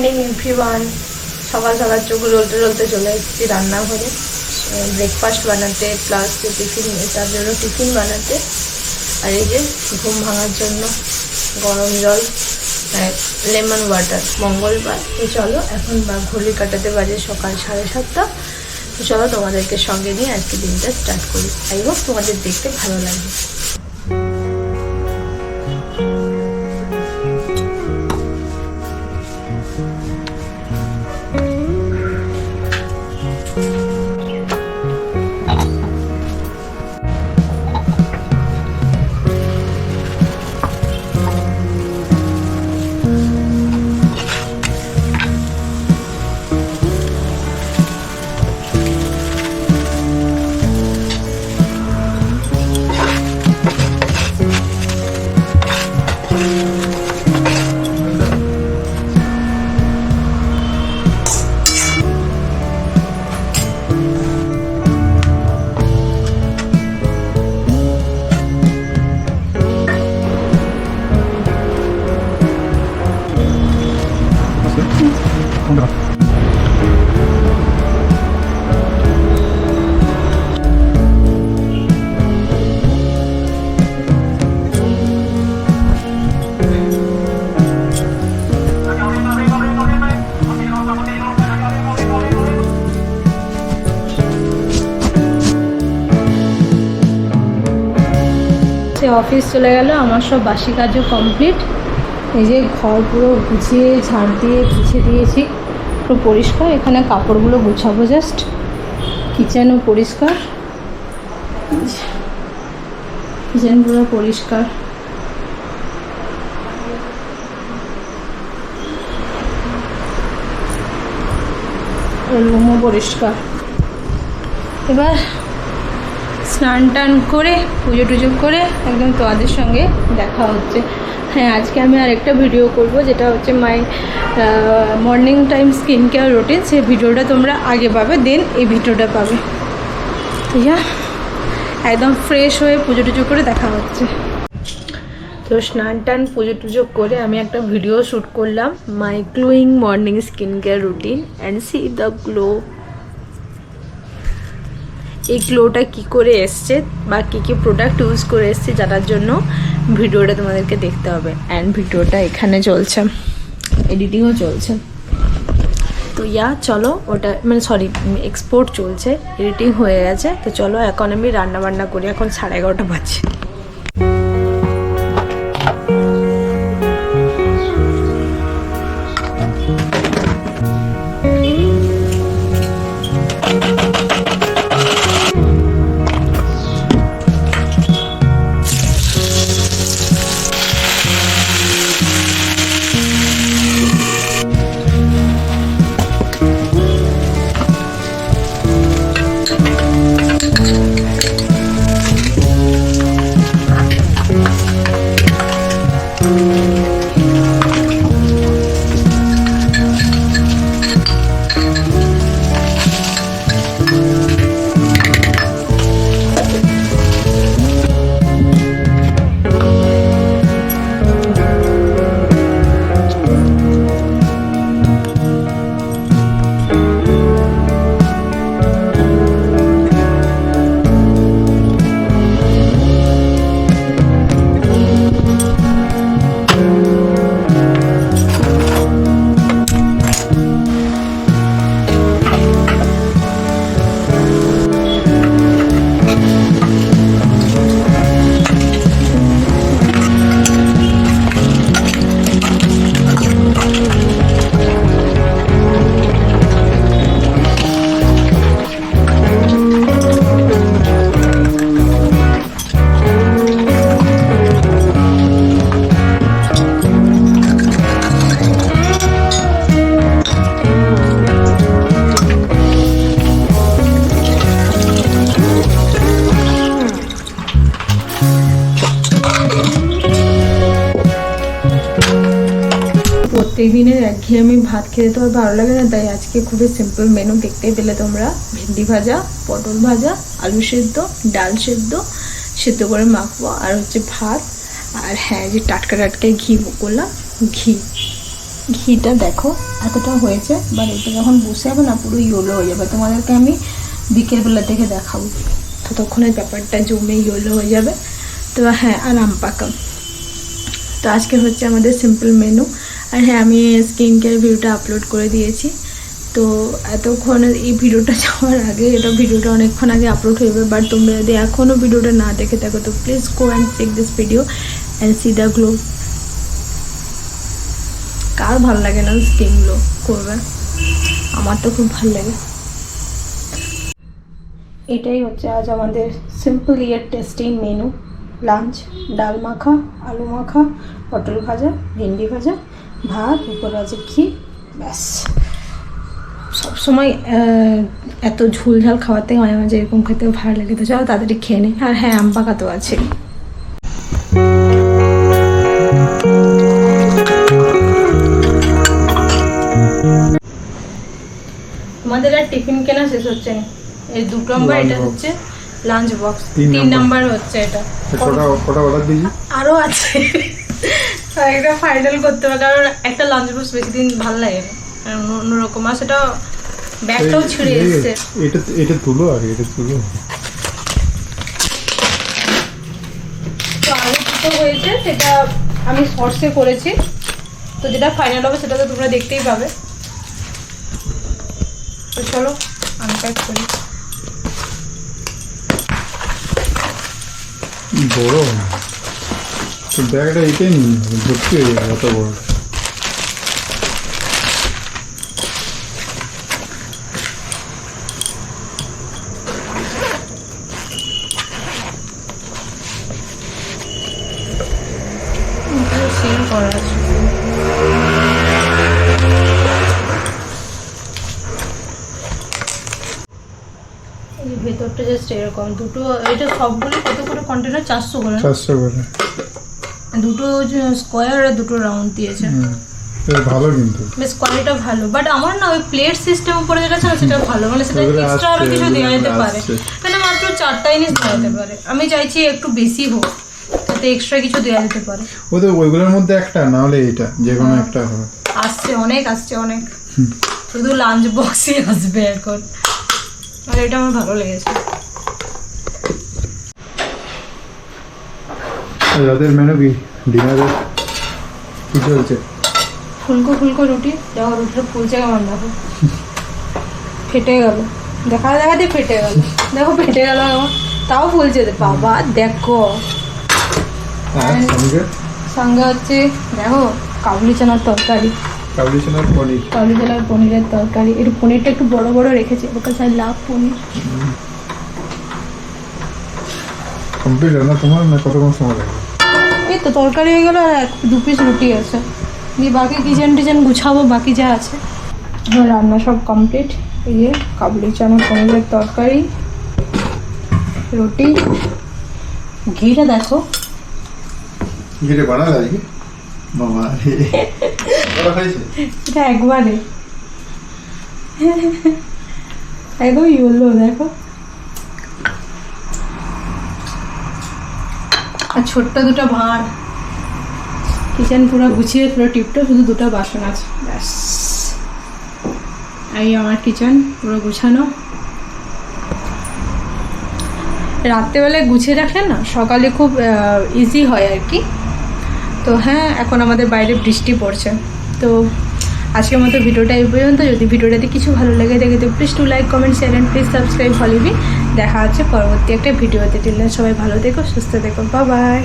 Morning everyone সকাল সকাল চোখ রলতে রলতে চলে এসেছি রান্নাঘরে। ব্রেকফাস্ট বানাতে প্লাস টিফিন তার জন্য টিফিন বানাতে। আর এই যে ঘুম ভাঙার জন্য গরম জল লেমন ওয়াটার মঙ্গলবার। তো চলো, এখন বা ঘড়ি কাটাতে বাজে সকাল সাড়ে সাতটা। তো চলো তোমাদেরকে সঙ্গে নিয়ে আজকে দিনটা স্টার্ট করি। আই হোপ তোমাদের দেখতে ভালো লাগবে। সে অফিস চলে গেল আমার সব বাসি কাজও কমপ্লিট। এই যে ঘর পুরো গুছিয়ে, ঝাড় দিয়ে গুছিয়ে দিয়েছি। পুরো পরিষ্কার, এখানে কাপড়গুলো গুছাবো জাস্ট কিচেনও পরিষ্কার। কিচেন পুরো পরিষ্কার। রুমও পরিষ্কার। এবার স্নান টান করে, পুজো টুজো করে একদম তোমাদের সঙ্গে দেখা হচ্ছে। হ্যাঁ আজকে আমি আরেকটা ভিডিও করব, যেটা হচ্ছে my morning time skin care routine সেই ভিডিওটা তোমরা আগে পাবে দেন এই ভিডিওটা পাবে। আছে একদম ফ্রেশ হয়ে পুজো টুজো করে দেখা হচ্ছে। তো স্নান টান, পুজো টুজো করে আমি একটা ভিডিও শ্যুট করলাম my glowing morning skin care routine and see the glow এই গ্লোটা কি করে এসছে বা কী কী প্রোডাক্ট ইউজ করে এসছে জানার জন্য ভিডিওটা তোমাদেরকে দেখতে হবে। অ্যান্ড ভিডিওটা এখানে চলছে। এডিটিংও চলছে। তো ইয়া, চলো, ওটা মানে সরি এক্সপোর্ট চলছে। এডিটিং হয়ে গেছে। তো চলো, এখন আমি রান্না বান্না করি। এখন সাড়ে এগারোটা বাজছে একঘেয়েমি ভাত খেতে তো আর ভালো লাগে না, তাই আজকে খুবই সিম্পল মেনু দেখতে পেলে তোমরা। ভেন্ডি ভাজা, পটল ভাজা, আলু সেদ্ধ, ডাল সেদ্ধ সেদ্ধ করে মাখবো। আর হচ্ছে ভাত, আর হ্যাঁ যে টাটকা টাটকা ঘি করলাম, ঘি। ঘিটা দেখো এতটা হয়েছে বাট এটা যখন বসে যাবে না, পুরো ইয়েলো হয়ে যাবে। তোমাদেরকে আমি বিকেলবেলা থেকে দেখাবো। ততক্ষণে ব্যাপারটা জমে ইয়েলো হয়ে যাবে। তো হ্যাঁ আর আম পাকা। তো আজকে হচ্ছে আমাদের সিম্পল মেনু আর হ্যাঁ আমি স্কিন কেয়ার ভিডিওটা আপলোড করে দিয়েছি। তো এতক্ষণ এই ভিডিওটা যাওয়ার আগে, এটা ভিডিওটা অনেকক্ষণ আগে আপলোড হয়ে যাবে। বাট তোমরা যদি এখনও ভিডিওটা না দেখে থাকো, তো please go and check this video and see the glow কার ভালো লাগে না স্কিন গ্লো করবে? আমার তো খুব ভালো লাগে। এটাই হচ্ছে আজ আমাদের simple year tasting menu lunch ডাল মাখা, আলু মাখা, পটল ভাজা, ভেন্ডি ভাজা। ভাত উপরে আছে ঘি ব্যাস। সবসময় আহ, এত ঝুল ঝাল খাওয়ার থেকে মাঝে মাঝে এরকম খেতে ভালো লাগে তো চলো তাড়াতাড়ি খেয়ে নে। আর হ্যাঁ আম পাকা তো আছে। আমাদের আর টিফিন কেনা শেষ হচ্ছে না। এই দুটো নাম্বার এটা হচ্ছে লাঞ্চ বক্স তিন. নাম্বার। হচ্ছে এটা। আরও আছে। তো একটা ফাইনাল করতে হবে কারণ একটা লাঞ্চ বক্স বেশি দিন ভালো লাগে না। অন্যরকম আর সেটা ব্যাগটাও ছিঁড়ে এসছে। এটা এটা তুলো আর এটা তুলো। তো আগে দুটো হয়েছে সেটা আমি শর্টসে করেছি। তো যেটা ফাইনাল হবে সেটা তো তোমরা দেখতেই পাবে। তো চলো আনপ্যাক করি। বড়। ব্যাগটা এটাই নি ভর্তি হয়ে যাবে এত বড় ভেতরটা জাস্ট এরকম দুটো এটা সবগুলো কত করে কন্টেনার চারশো করে চারশো করে দুটো স্কোয়ার আর দুটো রাউন্ড দিয়েছে। ভালো কিন্তু। বেশ কোয়ালিটিটা ভালো। বাট আমার না ওই প্লেট সিস্টেম উপরে যেটা আছে না সেটা ভালো। মানে সেটা এক্সট্রা আরও কিছু দেওয়া যেতে পারে। মানে মাত্র চারটা জিনিস দেওয়া যেতে পারে। আমি চাইছি একটু বেশি হোক তাতে এক্সট্রা কিছু দেওয়া যেতে পারে। ওদের ওইগুলোর মধ্যে একটা না হলে এটা যে কোনো হ্যাঁ। একটা হবে আসছে অনেক আসছে অনেক। শুধু লাঞ্চ বক্সই আসবে এখন। আর এটা আমার ভালো লেগেছে। রাতের মেনু কি? ডিনারে কি চলছে ফুলকো ফুলকো রুটি দেখো রুটিটা ফুলছে কেমন দেখো ফেটে গেল। দেখা দেখাতে ফেটে গেল। দেখো ফেটে গেল আমার। তাও ফুলছে বাবা দেখো। সঙ্গে? হচ্ছে দেখো কাবলি চানার তরকারি। কাবলি সোনার পনির। কাবলি চানার পনিরের তরকারি। একটু পনিরটা একটু বড় বড় রেখেছি ওর কাছে লাভ পনির। কমপ্লিট রান্না তোমার না কতক্ষণ সময় লাগবে? তো তরকারি হয়ে গেল আর এক দু পিস রুটি আছে। দিয়ে বাকি কিচেন টিচেন গুছাবো বাকি যা আছে। রান্না সব কমপ্লিট এই যে কাবলি চানা পনিরের তরকারি রুটি। ঘিটা দেখো। ঘিরে বানালে আজকে বাবা এটা একবারে। একদম ইয়েলো দেখো। আর ছোট্ট দুটো ভাঁড়। কিচেন পুরো গুছিয়ে, পুরো টিপটা শুধু দুটো বাসন আছে, ব্যাস। এই আমার কিচেন, পুরো গুছানো। রাত্রেবেলায় গুছিয়ে রাখলে না, সকালে খুব ইজি হয় আর কি। তো হ্যাঁ এখন আমাদের বাইরে বৃষ্টি পড়ছে। তো আজকের মতো ভিডিওটা এই পর্যন্ত। যদি ভিডিওটাতে কিছু ভালো লাগে থাকে তো please to like comment share and please subscribe হলিবি দেখা হচ্ছে পরবর্তী একটা ভিডিওতে। টিলেন সবাই ভালো থেকো সুস্থ দেখো বা বাই